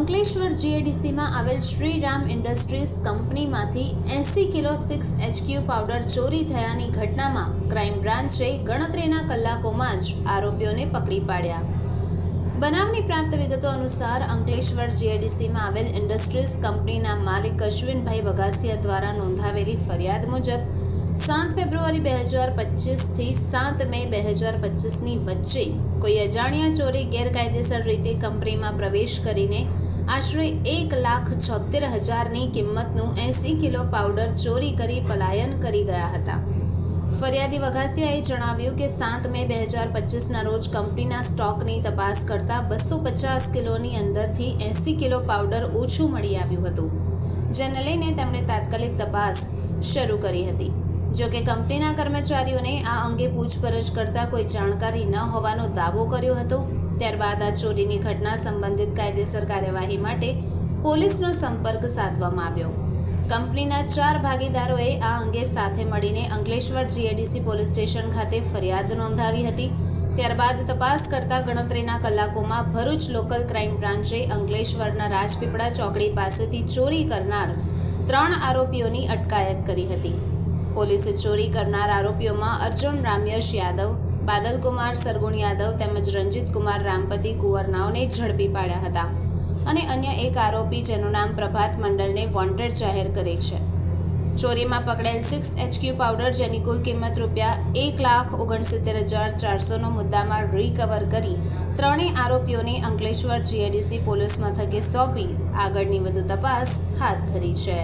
અંકલેશ્વર જીએડીસીમાં આવેલ શ્રીરામ ઇન્ડસ્ટ્રીઝ કંપનીમાંથી એંસી કિલો સિક્સ એચક્યુ પાવડર ચોરી થયાની ઘટનામાં ક્રાઇમ બ્રાન્ચે ગણતરીના કલાકોમાં જ આરોપીઓને પકડી પાડ્યા. બનાવની પ્રાપ્ત વિગતો અનુસાર અંકલેશ્વર જીએડીસીમાં આવેલ ઇન્ડસ્ટ્રીઝ કંપનીના માલિક અશ્વિનભાઈ વઘાસિયા દ્વારા નોંધાવેલી ફરિયાદ મુજબ, સાત ફેબ્રુઆરી બે હજાર પચીસથી સાત મે બે હજાર પચીસની વચ્ચે કોઈ અજાણ્યા ચોરી ગેરકાયદેસર રીતે કંપનીમાં પ્રવેશ કરીને આશરે એક લાખ છોતેર હજારની કિંમતનું એંસી કિલો પાવડર ચોરી કરી પલાયન કરી ગયા હતા. ફરિયાદી વઘાસિયાએ જણાવ્યું કે સાત મે બે હજાર પચીસના રોજ કંપનીના સ્ટોકની તપાસ કરતા બસો પચાસ કિલોની અંદરથી એંસી કિલો પાવડર ઓછું મળી આવ્યું હતું, જેને લઈને તેમણે તાત્કાલિક તપાસ શરૂ કરી હતી. જો કે કંપનીના કર્મચારીઓને આ અંગે પૂછપરછ કરતા કોઈ જાણકારી ન હોવાનો દાવો કર્યો હતો. ત્યારબાદ આ ચોરીની ઘટના સંબંધિત કાયદેસર કાર્યવાહી માટે પોલીસનો સંપર્ક સાધવામાં આવ્યો. કંપનીના ચાર ભાગીદારોએ આ અંગે સાથે મળીને અંકલેશ્વર જીએડીસી પોલીસ સ્ટેશન ખાતે ફરિયાદ નોંધાવી હતી. ત્યારબાદ તપાસ કરતા ગણતરીના કલાકોમાં ભરૂચ લોકલ ક્રાઇમ બ્રાન્ચે અંકલેશ્વરના રાજપીપળા ચોકડી પાસેથી ચોરી કરનાર ત્રણ આરોપીઓની અટકાયત કરી હતી. પોલીસે ચોરી કરનાર આરોપીઓમાં અર્જુન રામયશ યાદવ, બાદલકુમાર સરગુણ યાદવ તેમજ રંજીત કુમાર રામપતિ કુંવરનાઓને ઝડપી પાડ્યા હતા અને અન્ય એક આરોપી જેનું નામ પ્રભાત મંડળને વોન્ટેડ જાહેર કરે છે. ચોરીમાં પકડેલ સિક્સ એચક્યુ પાવડર જેની કુલ કિંમત રૂપિયા એક લાખ ઓગણસિત્તેર હજાર ચારસોનો મુદ્દામાં રિકવર કરી ત્રણેય આરોપીઓને અંકલેશ્વર જીએડીસી પોલીસ મથકે સોંપી આગળની વધુ તપાસ હાથ ધરી છે.